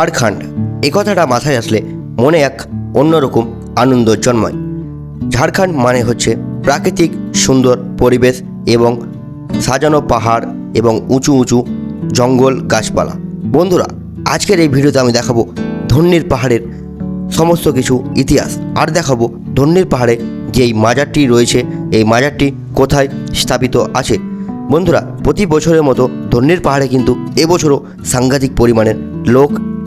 ঝাড়খণ্ড। এ কথাটা মাথায় আসলে মনে এক অন্যরকম আনন্দ জন্মায়। ঝাড়খণ্ড মানে হচ্ছে প্রাকৃতিক সুন্দর পরিবেশ এবং সাজানো পাহাড় এবং উঁচু উঁচু জঙ্গল গাছপালা। বন্ধুরা, আজকের এই ভিডিওতে আমি দেখাবো ধন্যীর পাহাড়ের সমস্ত কিছু ইতিহাস। আর দেখাবো ধন্যীর পাহাড়ে যেই মাজারটি রয়েছে, এই মাজারটি কোথায় স্থাপিত আছে। বন্ধুরা, প্রতি বছরের মতো ধন্যীর পাহাড়ে কিন্তু এবছরও সাংঘাতিক পরিমাণের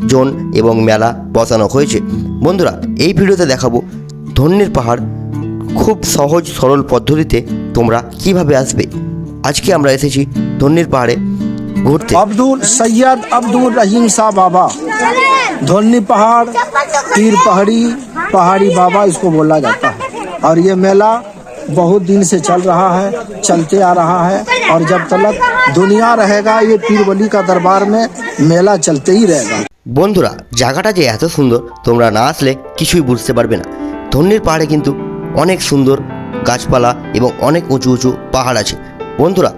লোকজন এবং মেলা বসানো হয়েছে বন্ধুরা এই ভিডিওতে দেখাবো ধন্যীর পাহাড় খুব সহজ সরল পদ্ধতিতে তোমরা কিভাবে আসবে আজকে আমরা এসেছি ধন্যীর পাহাড়ে ঘুরতে अब्दुल सैयद अब्दुल रहीम शाह बाबा धोलनी पहाड़ पीर पहाड़ी पहाड़ी बाबा इसको बोला जाता है और ये मेला बहुत दिन से चल रहा है चलते आ रहा है और जब तक दुनिया रहेगा ये पीर वली का दरबार में मेला चलते ही रहेगा বন্ধুরা, জায়গাটা যে এত সুন্দর, তোমরা না আসলে কিছুই বুঝতে পারবে না। ধন্যীর পাহাড়ে কিন্তু অনেক সুন্দর গাছপালা এবং অনেক উঁচু উঁচু পাহাড় আছে। বন্ধুরা,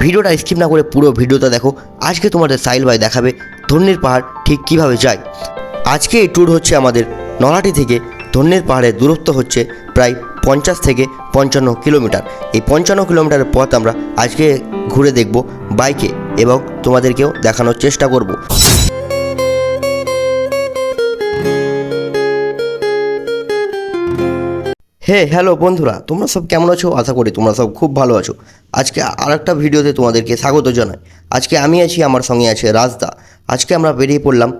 ভিডিওটা স্কিপ না করে পুরো ভিডিওটা দেখো। আজকে তোমাদের সাইল ভাই দেখাবে ধন্যীর পাহাড় ঠিক কীভাবে যায়। আজকে এই ট্যুর হচ্ছে আমাদের নলাটি থেকে ধন্যীর পাহাড়ের দূরত্ব হচ্ছে প্রায় পঞ্চাশ থেকে পঞ্চান্ন কিলোমিটার। এই পঞ্চান্ন কিলোমিটারের পথ আমরা আজকে ঘুরে দেখব বাইকে এবং তোমাদেরকেও দেখানোর চেষ্টা করব। হে হ্যালো বন্ধুরা, তোমরা সব কেমন আছো? আশা করি তোমরা সব খুব ভালো আছো। আজকে আর একটা ভিডিওতে তোমাদেরকে স্বাগত জানাই। আজকে আমি আছি, আমার সঙ্গে আছে রাজদা। আজকে আমরা বেরিয়ে পড়লাম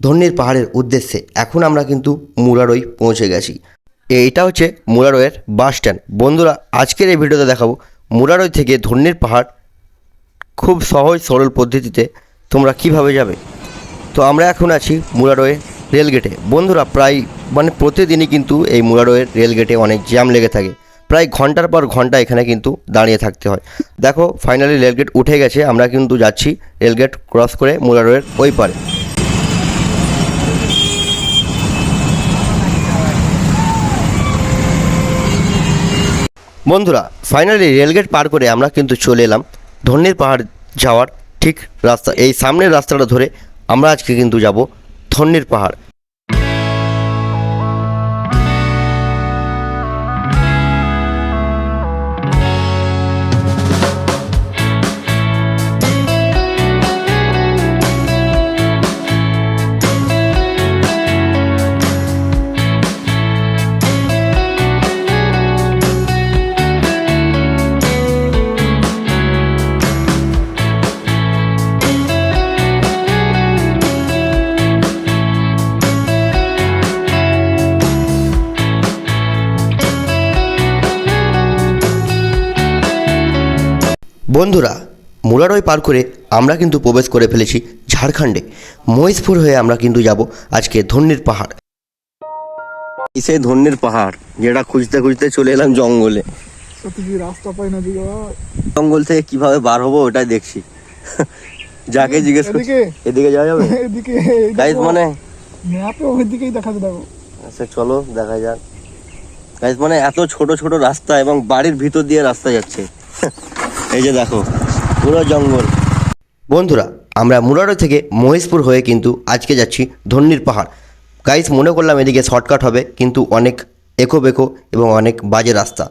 ধন্যীর পাহাড়ের উদ্দেশ্যে। এখন আমরা কিন্তু মুরারই পৌঁছে গেছি। এইটা হচ্ছে মুরারয়ের বাস স্ট্যান্ড। বন্ধুরা, আজকের এই ভিডিওতে দেখাবো মুরারই থেকে ধন্যীর পাহাড় খুব সহজ, সরল পদ্ধতিতে তোমরা কীভাবে যাবে। তো আমরা এখন আছি মুরারোয়ে রেলগেটে। বন্ধুরা, প্রায় মানে প্রতিদিনই কিন্তু এই মুরারোয়ের রেলগেটে অনেক জ্যাম লেগে থাকে। প্রায় ঘণ্টার পর ঘণ্টা এখানে কিন্তু দাঁড়িয়ে থাকতে হয়। দেখো ফাইনালি রেলগেট উঠে গেছে, আমরা কিন্তু যাচ্ছি রেলগেট ক্রস করে মুরারোয়ের ওই পারে। বন্ধুরা ফাইনালি রেলগেট পার করে আমরা কিন্তু চলে এলাম ধন্যীর পাহাড় যাওয়ার ঠিক রাস্তা, এই সামনের রাস্তাটা ধরে আমরা আজকে কিন্তু যাব ধন্যীর পাহাড়। বন্ধুরা মুরারই পার করে আমরা কিন্তু প্রবেশ করে ফেলেছি ঝাড়খণ্ডে। মহেশপুর হয়ে আমরা কিন্তু যাব আজকে ধন্যের পাহাড়। ইসে ধন্যের পাহাড়? যেটা খুঁজতে খুঁজতে চলে এলাম জঙ্গলে। রাস্তা পাই না জঙ্গল থেকে কীভাবে বার হব ওটাই দেখছি। যাকে জিজ্ঞেস করছি এদিকে? এদিকে যাওয়া যাবে? এদিকে গাইজ মানে? ম্যাপে ওইদিকেই দেখাতে দেখো আচ্ছা চলো দেখা যাক। গাইজ মানে এত ছোট ছোট রাস্তা এবং বাড়ির ভিতর দিয়ে রাস্তা যাচ্ছে। এই যে দেখো, পুরো জঙ্গল। বন্ধুরা, আমরা মুরারো থেকে মহেশপুর হয়ে কিন্তু আজকে যাচ্ছি ধন্যীর পাহাড়। গাইস মনে করলাম এদিকে শর্টকাট হবে, কিন্তু অনেক একো বেকো এবং অনেক বাজে রাস্তা।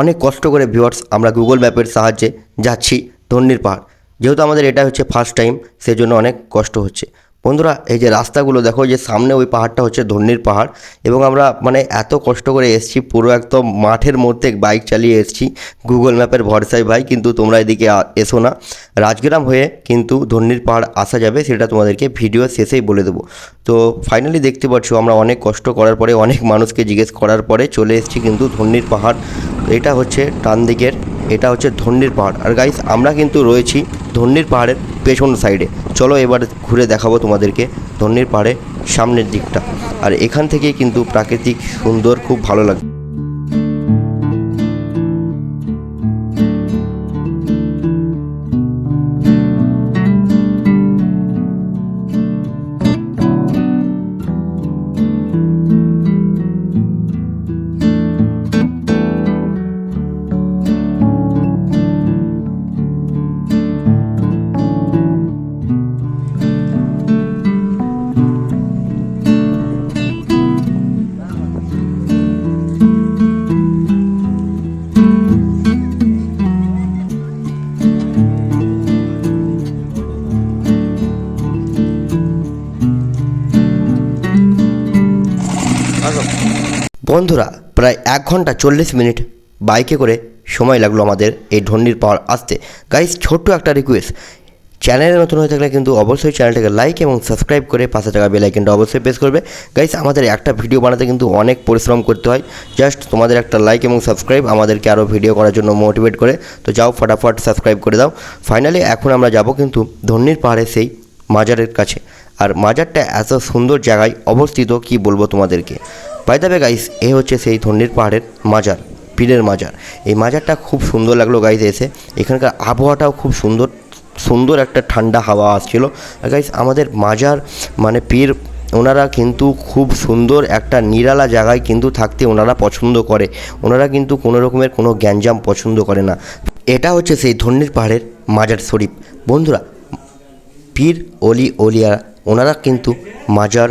অনেক কষ্ট করে ভিউয়ার্স আমরা গুগল ম্যাপের সাহায্যে যাচ্ছি ধন্যীর পাহাড়। যেহেতু আমাদের এটা হচ্ছে ফার্স্ট টাইম সেজন্য অনেক কষ্ট হচ্ছে। বন্ধুরা, এই যে রাস্তাগুলো, দেখো যে সামনে ওই পাহাড়টা হচ্ছে ধন্যীর পাহাড় এবং আমরা মানে এত কষ্ট করে এসছি, পুরো একদম মাঠের মধ্যে বাইক চালিয়ে এসছি, গুগল ম্যাপের ভরসায় ভাই, কিন্তু তোমরা এদিকে এসো না। রাজগ্রাম হয়ে কিন্তু ধন্যীর পাহাড় আসা যাবে, সেটা তোমাদেরকে ভিডিও শেষেই বলে দেবো। তো ফাইনালি দেখতে পাচ্ছ, আমরা অনেক কষ্ট করার পরে, অনেক মানুষকে জিজ্ঞেস করার পরে চলে এসেছি কিন্তু ধন্যীর পাহাড়। এটা হচ্ছে টান দিকের এটা হচ্ছে ধন্যীর পাহাড়। আর গাইস আমরা কিন্তু রয়েছি ধন্যীর পাহাড়ের পেছন সাইডে চলো এবার ঘুরে দেখাবো তোমাদেরকে ধন্যের পাড়ে সামনের দিকটা। আর এখান থেকে কিন্তু প্রাকৃতিক সুন্দর, খুব ভালো লাগে বন্ধুরা, প্রায় এক ঘণ্টা চল্লিশ মিনিট বাইকে করে সময় লাগল আমাদের এই ধন্ডির পাহাড় আসতে। গাইস ছোট্ট একটা রিকোয়েস্ট চ্যানেলে নতুন হয়ে থাকলে কিন্তু অবশ্যই চ্যানেলটাকে লাইক এবং সাবস্ক্রাইব করে পাশে থাকা আইকনটা অবশ্যই প্রেস করবে। গাইস আমাদের একটা ভিডিও বানাতে কিন্তু অনেক পরিশ্রম করতে হয়। জাস্ট তোমাদের একটা লাইক এবং সাবস্ক্রাইব আমাদেরকে আরও ভিডিও করার জন্য মোটিভেট করে। তো যাও, ফটাফট সাবস্ক্রাইব করে দাও। ফাইনালি এখন আমরা যাব কিন্তু ধন্যির পাহাড়ে সেই মাজারের কাছে। আর মাজারটা এত সুন্দর জায়গায় অবস্থিত, কি বলব তোমাদেরকে? বাই দ্য গাইস এ হচ্ছে সেই ধন্যির পাহাড়ের মাজার, পীরের মাজার। এই মাজারটা খুব সুন্দর লাগল গাইস এসে। এখানকার আবহাওয়াটাও খুব সুন্দর সুন্দর একটা ঠান্ডা হাওয়া আসছিল। গাইস আমাদের মাজার মানে পীর, ওনারা কিন্তু খুব সুন্দর একটা নিরালা জায়গায় কিন্তু থাকতে ওনারা পছন্দ করে। ওনারা কিন্তু কোনো রকমের কোনো গ্যাঞ্জাম পছন্দ করে না। এটা হচ্ছে সেই ধন্যির পাহাড়ের মাজার শরীফ। বন্ধুরা, পীর, অলি অলিয়া ওনারা কিন্তু মাজার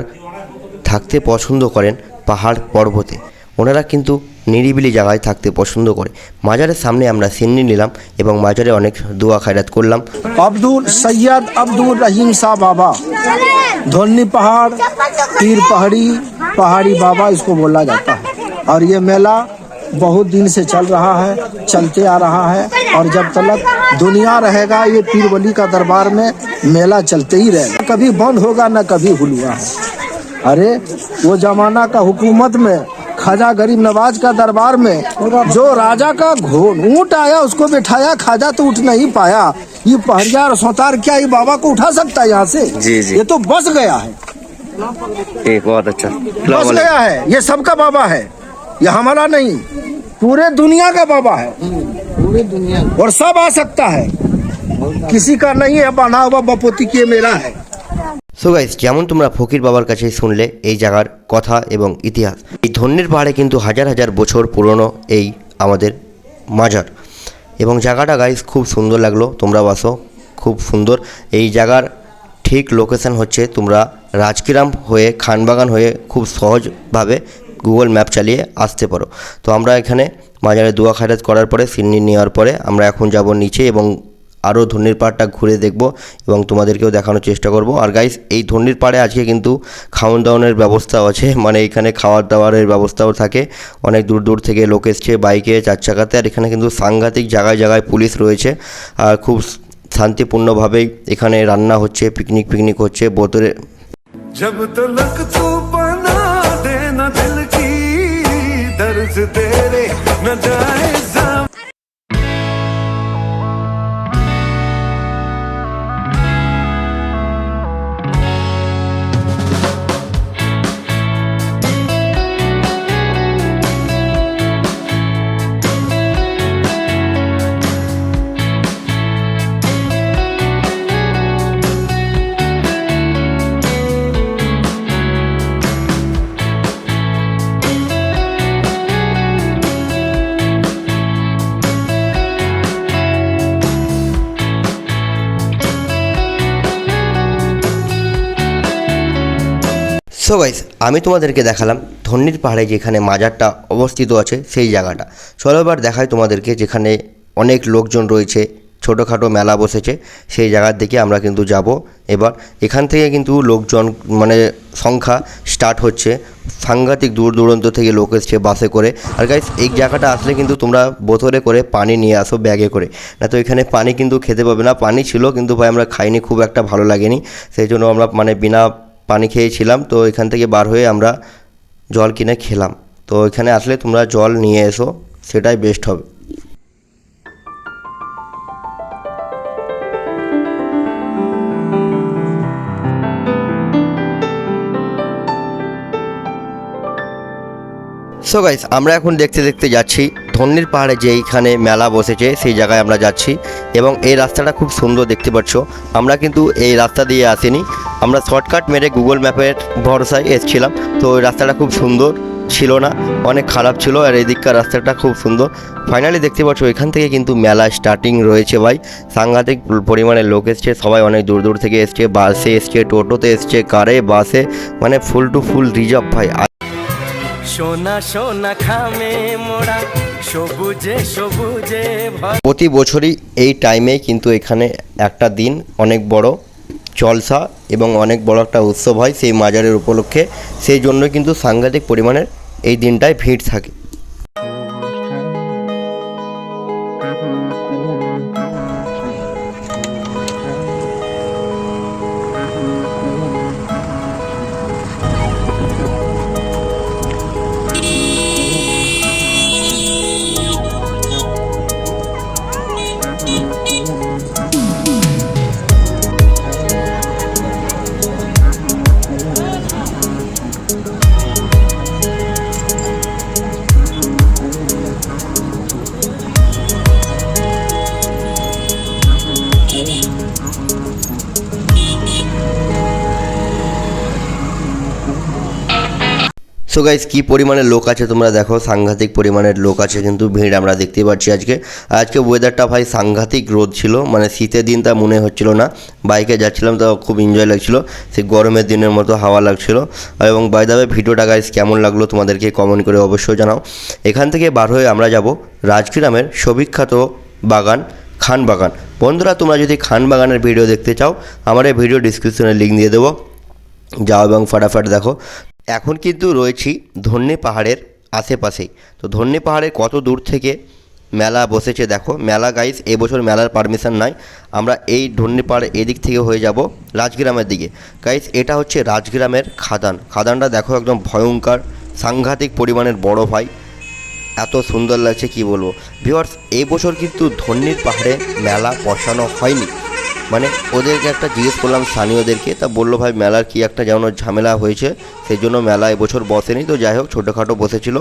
থাকতে পছন্দ করেন। পাহাড় পর্বতে ওনারা কিন্তু নিরিবিলি জায়গায় থাকতে পছন্দ করে মাজারের সামনে আমরা সিন্নি নিলাম এবং মাজারে অনেক দোয়া খায়রাত করলাম अब्दुल सैयद अब्दुल रहीम शाह बाबा धोनी पहाड़ पीर पहाड़ी पहाड़ी बाबा इसको बोला जाता है और ये मेला बहुत दिन से चल रहा है चलते आ रहा है और जब तक दुनिया रहेगा ये पीर वली का दरबार में मेला चलते ही रहेगा कभी बंद होगा न कभी हुआ है अरे वो जमाना का हुकूमत में खाजा गरीब नवाज़ का दरबार में जो राजा का घोड़ ऊँट आया उसको बिठाया खाजा तो उठ नहीं पाया। ये पहरिया और सौतार क्या ये बाबा को उठा सकता है यहाँ से? जी, जी। ये तो बस गया है। एक बहुत अच्छा। बस गया है। ये सबका बाबा है। ये हमारा नहीं पूरे दुनिया का बाबा है। पूरे दुनिया। और सब आ सकता है। किसी का नहीं है बना हुआ बपोती के मेरा है। সো গাইস যেমন তোমরা ফকির বাবার কাছে শুনলে, এই জায়গার কথা এবং ইতিহাস, এই ধন্যের পাহাড়ে কিন্তু হাজার হাজার বছর পুরনো এই আমাদের মাজার। এবং জায়গাটা গাইস খুব সুন্দর লাগল, তোমরা বাসো, খুব সুন্দর। এই জায়গার ঠিক লোকেশন হচ্ছে তোমরা রাজকিরাম হয়ে, খানবাগান হয়ে খুব সহজভাবে গুগল ম্যাপ চালিয়ে আসতে পারো। তো আমরা এখানে মাজারে দোয়া খায়রাত করার পরে, সিন্নি নেওয়ার পরে আমরা এখন যাব নিচে এবং আরও ধন্যির পাড়টা ঘুরে দেখব এবং তোমাদেরকেও দেখানোর চেষ্টা করব আর গাইস এই ধন্যির পাড়ে আজকে কিন্তু খাওয়ান দাওয়ানের ব্যবস্থাও আছে মানে এখানে খাওয়ার দাওয়ারের ব্যবস্থাও থাকে অনেক দূর দূর থেকে লোক এসছে বাইকে চার চাকাতে আর এখানে কিন্তু সাংঘাতিক জায়গায় জায়গায় পুলিশ রয়েছে আর খুব শান্তিপূর্ণভাবেই এখানে রান্না হচ্ছে পিকনিক পিকনিক হচ্ছে বোতলে जब तलक तू बना देना दिल की दर्द तेरे न जाए সো গাইস আমি তোমাদেরকে দেখালাম ধন্যির পাহাড়ে যেখানে মাজারটা অবস্থিত আছে, সেই জায়গাটা। চলো এবার দেখাই তোমাদেরকে যেখানে অনেক লোকজন রয়েছে, ছোটোখাটো মেলা বসেছে, সেই জায়গার দিকে আমরা কিন্তু যাব। এবার এখান থেকে কিন্তু লোকজন মানে সংখ্যা স্টার্ট হচ্ছে। সাংঘাতিক দূর দূরান্ত থেকে লোক এসছে বাসে করে। আর গাইস এই জায়গাটা আসলে কিন্তু তোমরা বোতলে করে পানি নিয়ে আসো ব্যাগে করে। না তো এখানে পানি কিন্তু খেতে পাবে না। পানি ছিল কিন্তু ভাই, আমরা খাইনি, খুব একটা ভালো লাগেনি। সেই জন্য আমরা মানে বিনা পানি খেয়েছিলাম, তো এখান থেকে বার হয়ে আমরা জল কিনে খেলাম। তো এখানে আসলে তোমরা জল নিয়ে এসো, সেটাই বেস্ট হবে। সো গাইস আমরা এখন দেখতে দেখতে যাচ্ছি ধন্যির পাহাড়ে যে এইখানে মেলা বসেছে, সেই জায়গায় আমরা যাচ্ছি এবং এই রাস্তাটা খুব সুন্দর দেখতে পাচ্ছ। আমরা কিন্তু এই রাস্তা দিয়ে আসিনি। আমরা শর্টকাট মেরে গুগল ম্যাপের ভরসায় এসেছিলাম। তো রাস্তাটা খুব সুন্দর ছিল না, অনেক খারাপ ছিল আর এই দিককার রাস্তাটা খুব সুন্দর। ফাইনালি দেখতে পাচ্ছ, এখান থেকে কিন্তু মেলা স্টার্টিং রয়েছে ভাই। সাংঘাতিক পরিমাণে লোক এসছে, সবাই অনেক দূর দূর থেকে এসছে, বাসে এসছে, টোটোতে এসছে, কারে, বাসে মানে ফুল টু ফুল রিজার্ভ ভাই। সোনা সোনা খামে মোড়া প্রতি বছরই এই টাইমে কিন্তু এখানে একটা দিন অনেক বড় জলসা এবং অনেক বড় একটা উৎসব হয় সেই মাজারের উপলক্ষে। সেই জন্য কিন্তু সাংঘাতিক পরিমাণের এই দিনটায় ভিড় থাকে। সো গাইজ কী পরিমাণে লোক আছে তোমরা দেখো? সাংঘাতিক পরিমাণের লোক আছে কিন্তু ভিড় আমরা দেখতে পাচ্ছি আজকে। আজকে ওয়েদারটা ভাই সাংঘাতিক রোদ ছিল মানে শীতের দিন তা মনে হচ্ছিল না। বাইকে যাচ্ছিলাম তো খুব এনজয় লাগছিল, সেই গরমের দিনের মতো হাওয়া লাগছিল। এবং বাই দাবে ভিডিওটা গাইজ কেমন লাগল তোমাদেরকে কমেন্ট করে অবশ্যই জানাও। এখান থেকে বার হয়ে আমরা যাব রাজগ্রামের সবিখ্যাত বাগান, খান বাগান। বন্ধুরা, তোমরা যদি খান বাগানের ভিডিও দেখতে চাও, আমার এই ভিডিও ডিসক্রিপশনে লিঙ্ক দিয়ে দেবো। যাও এবং ফাটাফাট দেখো। এখন কিন্তু রয়েছি ধন্যে পাহাড়ের আশেপাশেই। তো ধন্যে পাহাড়ে কত দূর থেকে মেলা বসেছে দেখো। মেলা গাইস এবছর মেলার পারমিশন নাই। আমরা এই ধন্যে পাহাড় এদিক থেকে হয়ে যাব রাজগ্রামের দিকে। গাইস এটা হচ্ছে রাজগ্রামের খাদান। খাদানটা দেখো একদম ভয়ঙ্কর, সাংঘাতিক পরিমাণের বড় ভাই। এত সুন্দর লাগছে, কি বলব? ভিওয়ার্স এই বছর কিন্তু ধন্যীর পাহাড়ে মেলা বসানো হয়নি। মানে ওদেরকে একটা জিজ্ঞেস করলাম স্থানীয়দেরকে, তা বলল ভাই মেলার কি একটা যেমন ঝামেলা হয়েছে সেই জন্য মেলা এবছর বসেনি তো যাই হোক ছোটোখাটো বসেছিল।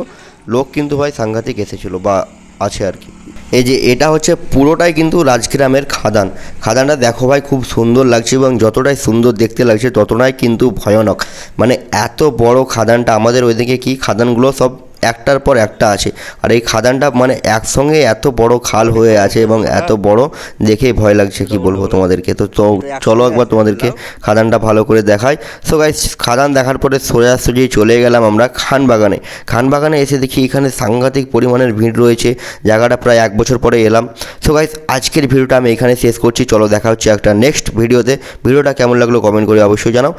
লোক কিন্তু ভাই সাংঘাতিক এসেছিল বা আছে আর কি। এই যে এটা হচ্ছে পুরোটাই কিন্তু রাজগ্রামের খাদান। খাদানটা দেখো ভাই খুব সুন্দর লাগছে এবং যতটাই সুন্দর দেখতে লাগছে ততটাই কিন্তু ভয়ানক। মানে এত বড় খাদানটা আমাদের ওইদিকে কি খাদানগুলো সব একটার পর একটা আছে। আর এই খাদানটা মানে একসঙ্গে এত বড় খাল হয়ে আছে এবং এত বড় দেখেই ভয় লাগছে কি বলব তোমাদেরকে। তো চলো একবার তোমাদেরকে খাদানটা ভালো করে দেখাই। সো গাইস খাদান দেখার পরে সোজাসুজি চলে গেলাম আমরা খান বাগানে খান বাগানে এসে দেখি এখানে সাংঘাতিক পরিমাণের ভিড় রয়েছে। জায়গাটা প্রায় এক বছর পরে এলাম। সো গাইস আজকের ভিডিওটা আমি এখানে শেষ করছি। চলো দেখা হচ্ছে একটা নেক্সট ভিডিওতে ভিডিওটা কেমন লাগল কমেন্ট করে অবশ্যই জানাও।